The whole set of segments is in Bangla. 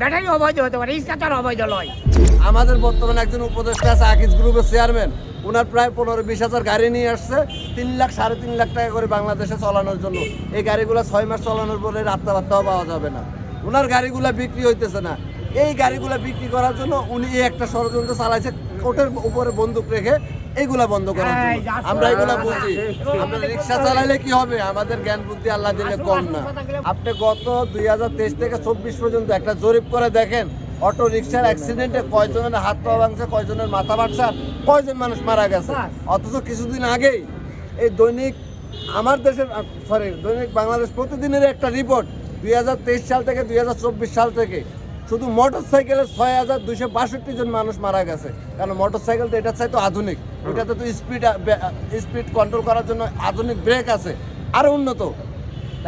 ব্যাটারি অবৈধ হতে পারে রিক্সা তো আর অবৈধ নয় আমাদের বর্তমানে একজন উপদেষ্টা আছে, আকিজ গ্রুপের চেয়ারম্যান। ওনার প্রায় পনেরো বিশ হাজার গাড়ি নিয়ে আসছে, তিন লাখ, সাড়ে তিন লাখ টাকা করে বাংলাদেশে চালানোর জন্য। এই গাড়িগুলো ছয় মাস চালানোর পরে রাত্তা বার্তাও পাওয়া যাবে না। ওনার গাড়িগুলো বিক্রি হইতেছে না। এই গাড়িগুলো বিক্রি করার জন্য উনি একটা ষড়যন্ত্র চালাইছে কোর্টের উপরে বন্দুক রেখে এইগুলা বন্ধ করার হ্যাঁ। আমরা এগুলা বুঝি। আমরা রিক্সা চালাইলে কি হবে? আমাদের জ্ঞান বুদ্ধি আল্লাহ দিলে কম না। আপনি গত দুই হাজার তেইশ থেকে চব্বিশ পর্যন্ত একটা জরিপ করে দেখেন অটো রিক্সার অ্যাক্সিডেন্টে কয়জনের হাত পা ভাঙছে কয়জনের মাথা আর কয়জন মানুষ মারা গেছে? অথচ কিছুদিন আগেই এই দৈনিক আমার দেশের সরি দৈনিক বাংলাদেশ প্রতিদিনের একটা রিপোর্ট দুই হাজার তেইশ সাল থেকে দুই হাজার চব্বিশ সাল থেকে। শুধু মোটর সাইকেলে ছয় হাজার দুইশো বাষট্টি জন মানুষ মারা গেছে। কারণ মোটর সাইকেল তো এটার চাই তো আধুনিক। ওইটাতে তো স্পিড স্পিড কন্ট্রোল করার জন্য আধুনিক ব্রেক আছে। আরও উন্নত।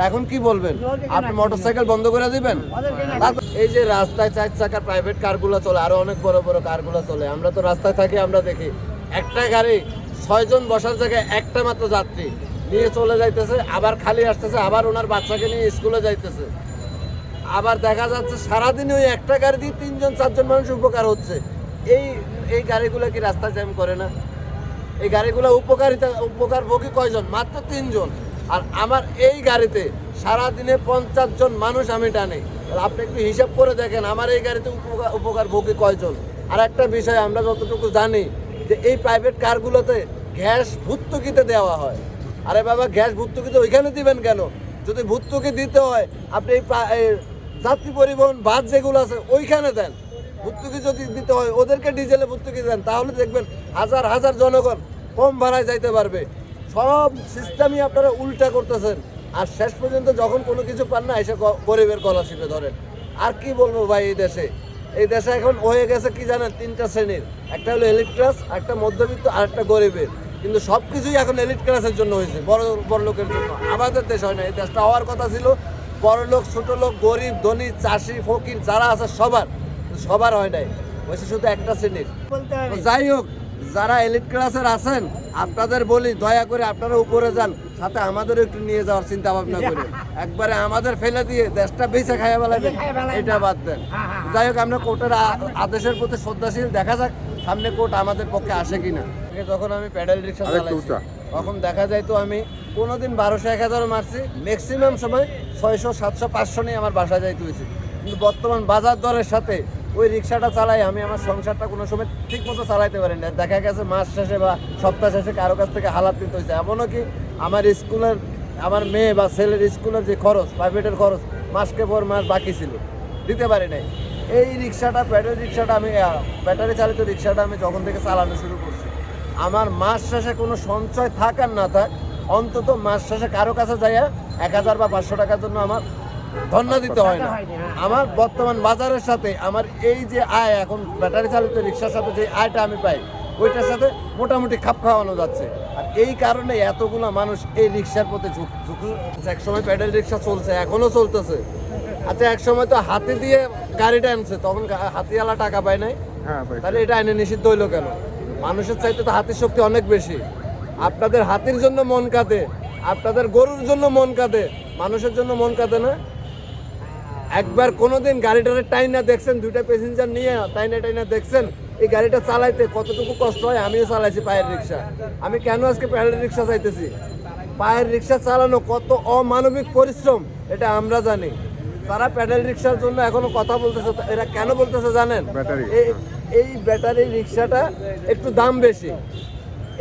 এখন কি বলবেন? আপনি মোটর সাইকেল বন্ধ করে দিবেন? এই যে রাস্তায় চার চাকার প্রাইভেট কারগুলো চলে, আরও অনেক বড় বড় কারগুলো চলে। আমরা তো রাস্তায় থাকি, আমরা দেখি একটা গাড়ি ছয়জন বসার জায়গায় একটা মাত্র যাত্রী নিয়ে চলে যাইতেছে, আবার খালি আসতেছে, আবার ওনার বাচ্চাকে নিয়ে স্কুলে যাইতেছে। আবার দেখা যাচ্ছে সারাদিন ওই একটা গাড়ি দিয়ে তিনজন, চারজন মানুষ উপকার হচ্ছে। এই এই গাড়িগুলো কি রাস্তা জ্যাম করে না? এই গাড়িগুলো উপকারিতা উপকার ভোগী কয়জন? মাত্র তিনজন। আর আমার এই গাড়িতে সারাদিনে পঞ্চাশ জন মানুষ আমি টানি। আপনি একটু হিসাব করে দেখেন, আমার এই গাড়িতে উপকার উপকার ভোগী কয়জন? আর একটা বিষয়, আমরা যতটুকু জানি যে এই প্রাইভেট কারগুলোতে গ্যাস ভর্তুকিতে দেওয়া হয়। আরে বাবা, গ্যাস ভর্তুকিতে ওইখানে দিবেন কেন? যদি ভর্তুকি দিতে হয়, আপনি এই যাত্রী পরিবহন, বাস যেগুলো আছে, ওইখানে দেন। ভর্তুকি যদি দিতে হয়, ওদেরকে ডিজেলে ভর্তুকি দেন, তাহলে দেখবেন হাজার হাজার জনগণ কম ভাড়ায় যাইতে পারবে। সব সিস্টেমই আপনারা উল্টা করতেছেন। আর শেষ পর্যন্ত যখন কোনো কিছু পান না, এসে গরিবের গলা ছিপে ধরেন। আর কি বলব ভাই এই দেশে? এই দেশে এখন হয়ে গেছে কি জানেন? তিনটা শ্রেণির। একটা হলো এলিট ক্লাস একটা মধ্যবিত্ত, আর একটা গরিবের। কিন্তু সব কিছুই এখন এলিট ক্লাসের জন্য হয়েছে, বড় বড় লোকের জন্য। আমাদের দেশ হয় না, এই দেশটা হওয়ার কথা ছিল। বড় লোক ছোট লোক গরিব ধনী চাষি ফকির যারা আছে সবার সবার হয় নাই। হয়েছে শুধু একটা শ্রেণির। যাই হোক যারা এলিট ক্লাসের আছেন আপনাদের বলি দয়া করে আপনারা উপরে যান সাথে আমাদেরও একটু নিয়ে যাওয়ার চিন্তা ভাবনা করে। একবারে আমাদের ফেলে দিয়ে দেশটা বেঁচে খাইয়া বেলাবেন এটা বাদ দেন। হ্যাঁ, হ্যাঁ, হ্যাঁ। যাই হোক আমরা কোর্টের আদেশের প্রতি শ্রদ্ধাশীল দেখা যাক সামনে কোর্ট আমাদের পক্ষে আসে কিনা। যখন আমি প্যাডেল রিক্সা চালাইছি তখন দেখা যায় তো আমি কোনোদিন বারোশো এক হাজারও মারছি। ম্যাক্সিমাম সময় ছয়শো, সাতশো, পাঁচশো নিয়ে আমার বাসায় যাইতে হয়েছে। কিন্তু বর্তমান বাজার দরের সাথে ওই রিক্সাটা চালাই আমি আমার সংসারটা কোনো সময় ঠিক মতো চালাইতে পারি না দেখা গেছে মাস শেষে বা সপ্তাহ শেষে কারও কাছ থেকে হালাত নিতে হয়েছে। এমনও কি আমার স্কুলের, আমার মেয়ে বা ছেলের স্কুলের যে খরচ প্রাইভেটের খরচ মাসকে পর মাস বাকি ছিল, দিতে পারি নাই। এই রিক্সাটা প্যাডেল রিক্সাটা আমি ব্যাটারি চালিত রিক্সাটা আমি যখন থেকে চালানো শুরু করছি, আমার মাস শেষে কোনো সঞ্চয় থাক আর না থাক অন্তত মাস শেষে কারও কাছে যাইয়া এক হাজার বা পাঁচশো টাকার জন্য আমার ধন্যা দিতে হয় না। হ্যাঁ। আমার বর্তমান বাজারের সাথে আমার এই যে আয় এখন ব্যাটারি চালিত রিক্সার সাথে যে আয়টা আমি পাই ওইটার সাথে মোটামুটি খাপ খাওয়ানো যাচ্ছে। আর এই কারণে এতগুলো মানুষ এই রিক্সার প্রতি ঝুঁক ঝুঁক এক সময় প্যাডেল রিক্সা চলছে এখনও চলতেছে। আচ্ছা এক সময় তো হাতে দিয়ে গাড়িটা আনছে তখন হাতিওয়ালা টাকা পায় নাই। হ্যাঁ ভাই তাহলে এটা আইনে নিষিদ্ধ হইল কেন? মানুষের চাইতে তো হাতির শক্তি অনেক বেশি। আপনাদের হাতির জন্য মন কাঁদে আপনাদের গরুর জন্য মন কাঁদে মানুষের জন্য মন কাঁদে না? একবার কোনোদিন গাড়িটারে টাইনা দেখছেন দুইটা প্যাসেঞ্জার নিয়ে টাইনা টাইনা দেখছেন এই গাড়িটা চালাইতে কতটুকু কষ্ট হয়? আমিও চালাইছি পায়ের রিক্সা। আমি কেন আজকে পায়ের রিক্সা চাইতেছি? পায়ের রিক্সা চালানো কত অমানবিক পরিশ্রম এটা আমরা জানি। তারা প্যাডেল রিক্সার জন্য এখনও কথা বলতেছে এরা কেন বলতেছে জানেন? ব্যাটারি। এই এই ব্যাটারি রিক্সাটা একটু দাম বেশি।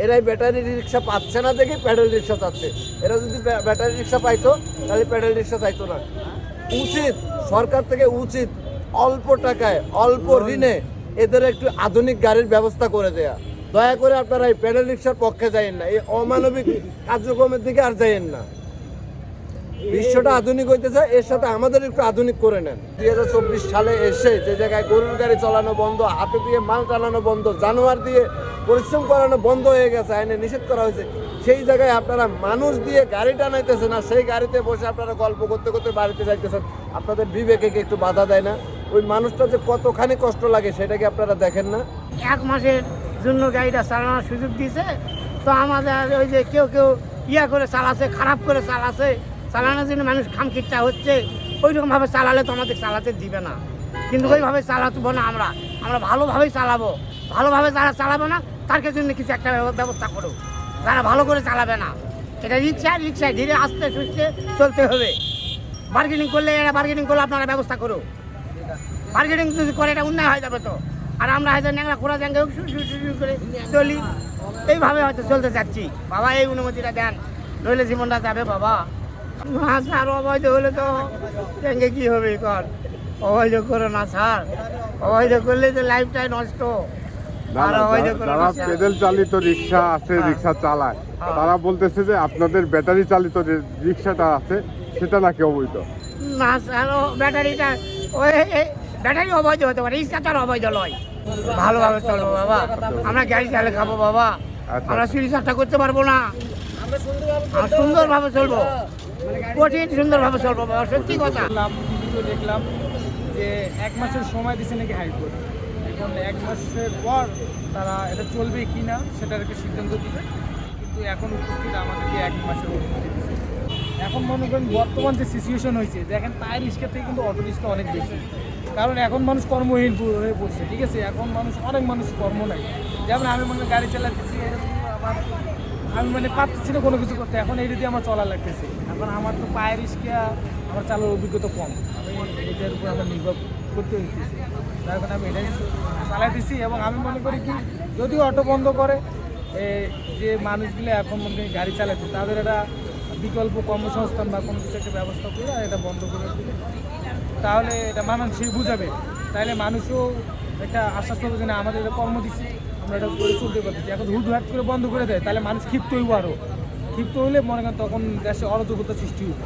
এরা এই ব্যাটারি রিক্সা পাচ্ছে না দেখে প্যাডেল রিক্সা চাচ্ছে। এরা যদি ব্যাটারি রিক্সা পাইতো, তাহলে প্যাডেল রিক্সা চাইতো না। উচিত, সরকার থেকে উচিত অল্প টাকায়, অল্প ঋণে এদের একটু আধুনিক গাড়ির ব্যবস্থা করে দেয়া। দয়া করে আপনারা এই প্যাডেল রিক্সার পক্ষে যাইয়েন না, এই অমানবিক কার্যক্রমের দিকে আর যাইয়েন না। বিশ্বটা আধুনিক হইতেছে, এর সাথে আমাদের একটু আধুনিক করে নেন। দুই হাজার চব্বিশ সালে এসে যে জায়গায় গরুর গাড়ি চালানো বন্ধ, হাতে দিয়ে মাল টানানো বন্ধ, জানোয়ার দিয়ে পরিশ্রম করানো বন্ধ হয়ে গেছে, আইনে নিষেধ করা হয়েছে। সেই জায়গায় আপনারা মানুষ দিয়ে গাড়ি টানাইতেছেন আর সেই গাড়িতে বসে আপনারা গল্প করতে করতে বাড়িতে যাইতেছেন। আপনাদের বিবেকে কি একটু বাধা দেয় না? ওই মানুষটা যে কতখানি কষ্ট লাগে সেটা কি আপনারা দেখেন না? এক মাসের জন্য গাড়িটা চালানোর সুযোগ দিয়েছে তো আমাদের ওই যে কেউ কেউ ইয়া করে চালাচ্ছে, খারাপ করে চালাচ্ছে। চালানোর জন্য মানুষ খামখিটটা হচ্ছে। ওই রকমভাবে চালালে তো আমাদের চালাতে দিবে না। কিন্তু ওইভাবে চালাবো না আমরা। আমরা ভালোভাবেই চালাবো। ভালোভাবে যারা চালাবে না তার জন্য কিছু একটা ব্যবস্থা করো। যারা ভালো করে চালাবে না এটা রিক্সা রিক্সায় ধীরে আস্তে সুস্থে চলতে হবে। বার্গেনিং করলে এরা বার্গেনিং করলে আপনারা ব্যবস্থা করো। বার্গেনিং যদি করে এটা উন্নয় হয়ে যাবে তো। আর আমরা হয়তো ন্যাংরা খোলা জ্যাঙ্গে করে চলি। এইভাবে হয়তো চলতে চাচ্ছি। বাবা এই অনুমতিটা দেন। নইলে জীবনটা যাবে বাবা। মাছ আর অবৈধ হলে তো জ্যাঙ্গে কী হবে কর অবৈধ করো না স্যার। অবৈধ করলে তো লাইফটাই নষ্ট। না, না, যারা-। পেডেল চালিত রিক্সা আছে হ্যাঁ। রিক্সা চালায় হ্যাঁ। তারা বলতেছে যে আপনাদের ব্যাটারি চালিত যে রিক্সাটা আছে সেটা নাকি অবৈধ না ব্যাটারিটা ওই ব্যাটারি অবৈধ হতে পারে রিক্সাটার অবৈধ নয় ভালোভাবে চলবো বাবা আমরা গাড়ি চালে খাব বাবা আচ্ছা। আমরা চুরি চারটা করতে পারব না আমরা সুন্দরভাবে চলবো কঠিন সুন্দরভাবে চলবো বাবা সত্যি কথা দেখলাম দেখলাম যে এক মাসের সময় দিছে নাকি হাইকোর্ট এখন এক মাসের পর তারা এটা চলবে কি না সেটার একটা সিদ্ধান্ত দিবে। কিন্তু এখন উপস্থিত আমাদেরকে এক মাসের এখন মনে করেন বর্তমান যে সিচুয়েশন হয়েছে, দেখেন পায়ের রিক্সা থেকে কিন্তু অটো রিক্সা অনেক বেশি। কারণ এখন মানুষ কর্মহীন হয়ে পড়ছে, ঠিক আছে? এখন মানুষ, অনেক মানুষ কর্ম নাই যেমন আমি মনে গাড়ি চালাতেছি আমার আমি মানে পারতেছি না কোনো কিছু করতে। এখন এই দিয়ে আমার চলা লাগতেছে। এখন আমার তো পায়ের রিক্সা আমার চালার অভিজ্ঞতা কম। আমি এটার উপর আমার নির্ভর করতে হইতেছি। তার কারণে আমি এটাই চালাইতেছি এবং আমি মনে করি কি, যদি অটো বন্ধ করে যে মানুষগুলো এখন মনে গাড়ি চালাচ্ছে, তাদের একটা বিকল্প কর্মসংস্থান বা কোনো কিছু একটা ব্যবস্থা করে এটা বন্ধ করে দিলে, তাহলে এটা মানুষ সে বুঝাবে। তাহলে মানুষও একটা আশ্বাস পাবে যে না, আমাদের এটা কর্ম দিচ্ছি আমরা এটা করে চলতে পারতেছি। এখন হুট হাট করে বন্ধ করে দেয় তাহলে মানুষ ক্ষিপ্ত হইব আরও ক্ষিপ্ত হইলে মনে করেন তখন দেশে অরাজকতা সৃষ্টি হবে